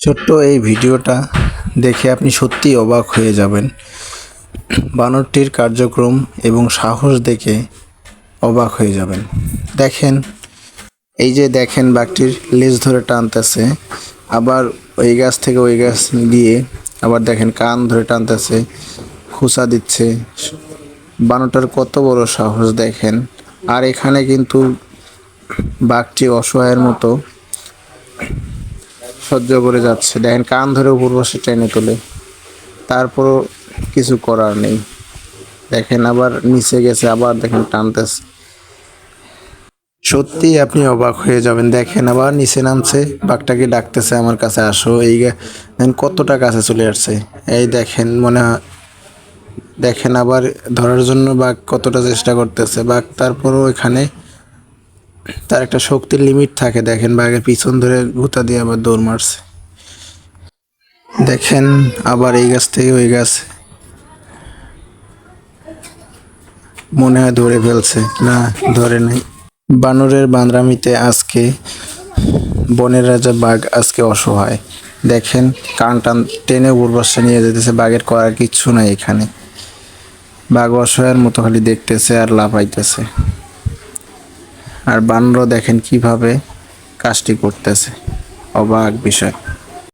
ছোট্ট এই ভিডিওটা দেখে আপনি সত্যিই অবাক হয়ে যাবেন। বানরটির কার্যক্রম এবং সাহস দেখে অবাক হয়ে যাবেন। দেখেন, এই যে দেখেন বাঘটির লেজ ধরে টানতেছে, আবার ওই গাছ থেকে ওই গাছ দিয়ে আবার দেখেন কান ধরে টানতেছে, খুসা দিচ্ছে। বানরটার কত বড় সাহস দেখেন। আর এখানে কিন্তু বাঘটি অসহায়ের মতো সহ্য করে যাচ্ছে। দেখেন, কান ধরে উপর বসে টেনে তোলে। তারপরও কিছু করার নেই। দেখেন, আবার নিচে গেছে, আবার দেখেন টানতেছে। সত্যি আপনি অবাক হয়ে যাবেন। দেখেন, আবার নিচে নামছে, বাঘটাকে ডাকতেছে আমার কাছে, আসো, এই দেখেন, কতটা কাছে চলে আসছে। এই দেখেন, মনে দেখেন, আবার ধরার জন্য বাঘ কতটা চেষ্টা করতেছে। বাঘ তারপরও এখানে তার একটা শক্তির লিমিট থাকে। দেখেন বাঘের পিছন ধরে গুতা দিয়ে আবার দৌড় মারছে। দেখেন আবার এই গাছ থেকে ওই গাছ মনে হয় ধরে ফেলছে। না, ধরে নাই। বানরের বান্দরামিতে আজকে বনের রাজা বাঘ আজকে অসহায়। দেখেন কান টান টেনে উর্বাসে নিয়ে যেতেছে, বাঘের করার কিচ্ছু নাই এখানে। বাঘ অসহায়ের মতো খালি দেখতেছে আর লাফাইতেছে। আর বানরও দেখেন কীভাবে কাজটি করতেছে। অবাক বিষয়।